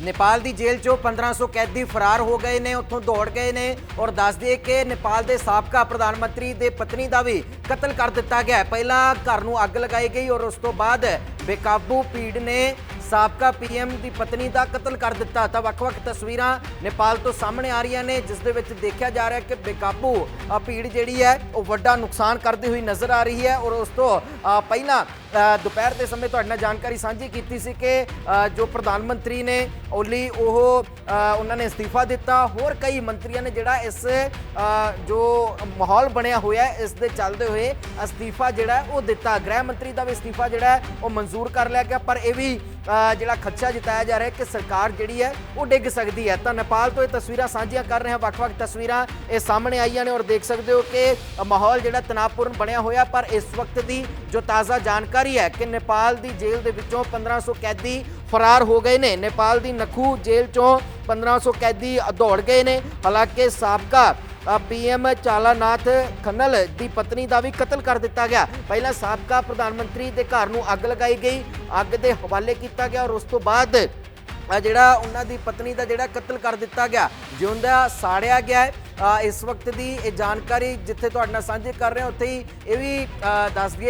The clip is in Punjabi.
ਨੇਪਾਲ ਦੀ ਜੇਲ੍ਹ 'ਚੋਂ 1500 ਕੈਦੀ ਫਰਾਰ ਹੋ ਗਏ ਨੇ, ਉੱਥੋਂ ਦੌੜ ਗਏ ਨੇ ਔਰ ਦੱਸ ਦਈਏ ਕਿ ਨੇਪਾਲ ਦੇ ਸਾਬਕਾ ਪ੍ਰਧਾਨ ਮੰਤਰੀ ਦੇ ਪਤਨੀ ਦਾ ਵੀ ਕਤਲ ਕਰ ਦਿੱਤਾ ਗਿਆ ਪਹਿਲਾਂ ਘਰ ਨੂੰ ਅੱਗ ਲਗਾਈ ਗਈ ਔਰ ਉਸ ਤੋਂ ਬਾਅਦ ਬੇਕਾਬੂ ਭੀੜ ਨੇ ਸਾਬਕਾ ਪੀਐਮ ਦੀ ਪਤਨੀ ਦਾ ਕਤਲ ਕਰ ਦਿੱਤਾ ਤਾਂ ਵੱਖ-ਵੱਖ ਤਸਵੀਰਾਂ ਨੇਪਾਲ ਤੋਂ ਸਾਹਮਣੇ ਆ ਰਹੀਆਂ ਨੇ, ਜਿਸ ਦੇ ਵਿੱਚ ਦੇਖਿਆ ਜਾ ਰਿਹਾ ਕਿ ਬੇਕਾਬੂ ਭੀੜ ਜਿਹੜੀ ਹੈ, ਉਹ ਵੱਡਾ ਨੁਕਸਾਨ ਕਰਦੀ ਹੋਈ ਨਜ਼ਰ ਆ ਰਹੀ ਹੈ ਔਰ ਉਸ ਤੋਂ ਪਹਿਲਾਂ ਦੁਪਹਿਰ ਦੇ ਸਮੇਂ ਤੁਹਾਡੇ ਨਾਲ ਜਾਣਕਾਰੀ ਸਾਂਝੀ ਕੀਤੀ ਸੀ ਕਿ ਜੋ ਪ੍ਰਧਾਨ ਮੰਤਰੀ ਨੇ ਓਲੀ, ਉਹ ਉਹਨਾਂ ਨੇ ਅਸਤੀਫਾ ਦਿੱਤਾ। ਹੋਰ ਕਈ ਮੰਤਰੀਆਂ ਨੇ ਜਿਹੜਾ ਇਸ ਜੋ ਮਾਹੌਲ ਬਣਿਆ ਹੋਇਆ ਹੈ, ਇਸ ਦੇ ਚੱਲਦੇ ਹੋਏ ਅਸਤੀਫਾ ਜਿਹੜਾ ਉਹ ਦਿੱਤਾ। ਗ੍ਰਹਿ ਮੰਤਰੀ ਦਾ ਵੀ ਅਸਤੀਫਾ ਜਿਹੜਾ ਉਹ ਮਨਜ਼ੂਰ ਕਰ ਲਿਆ ਗਿਆ, ਪਰ ਇਹ ਵੀ ਜਿਹੜਾ ਖਦਸ਼ਾ ਜਤਾਇਆ ਜਾ ਰਿਹਾ ਹੈ ਕਿ ਸਰਕਾਰ ਜਿਹੜੀ ਹੈ ਉਹ ਡਿੱਗ ਸਕਦੀ ਹੈ। ਤਾਂ ਨੇਪਾਲ ਤੋਂ ਇਹ ਤਸਵੀਰਾਂ ਸਾਂਝੀਆਂ ਕਰ ਰਹੇ ਹਾਂ, ਵੱਖ-ਵੱਖ ਤਸਵੀਰਾਂ ਇਹ ਸਾਹਮਣੇ ਆਈਆਂ ਨੇ ਔਰ ਦੇਖ ਸਕਦੇ ਹੋ ਕਿ ਮਾਹੌਲ ਜਿਹੜਾ ਤਣਾਅਪੂਰਨ ਬਣਿਆ ਹੋਇਆ, ਪਰ ਇਸ ਵਕਤ ਦੀ ਜੋ ਤਾਜ਼ਾ ਜਾਣਕਾਰੀ ਹੈ ਕਿ ਨੇਪਾਲ ਦੀ ਜੇਲ੍ਹ ਦੇ ਵਿੱਚੋਂ 1500 ਕੈਦੀ ਫਰਾਰ ਹੋ ਗਏ ਨੇ। ਨੇਪਾਲ ਦੀ ਨਖੂ ਜੇਲ੍ਹ ਚੋਂ 1500 ਕੈਦੀ ਦੌੜ ਗਏ ਨੇ। ਹਾਲਾਂਕਿ ਸਾਬਕਾ ਪੀਐਮ ਚਾਲਾਨਾਥ ਖੰਨਲ ਦੀ ਪਤਨੀ ਦਾ ਵੀ ਕਤਲ ਕਰ ਦਿੱਤਾ ਗਿਆ। ਪਹਿਲਾਂ ਸਾਬਕਾ ਪ੍ਰਧਾਨ ਮੰਤਰੀ ਦੇ ਘਰ ਨੂੰ ਅੱਗ ਲਗਾਈ ਗਈ। ਅੱਗ ਦੇ ਹਵਾਲੇ ਕੀਤਾ ਗਿਆ ਔਰ ਉਸ ਤੋਂ ਬਾਅਦ ਜਿਹੜਾ ਉਹਨਾਂ ਦੀ ਪਤਨੀ ਦਾ ਜਿਹੜਾ ਕਤਲ ਕਰ ਦਿੱਤਾ ਗਿਆ ਜਿਉਂਦਾ ਸਾੜਿਆ ਗਿਆ ਹੈ। ਇਸ ਵਕਤ ਦੀ ਇਹ ਜਾਣਕਾਰੀ ਜਿੱਥੇ ਤੁਹਾਡੇ ਨਾਲ ਸਾਂਝੀ ਕਰ ਰਹੇ ਹਾਂ ਉੱਥੇ ਹੀ ਇਹ ਵੀ ਅ, ਦੱਸ ਦਈਏ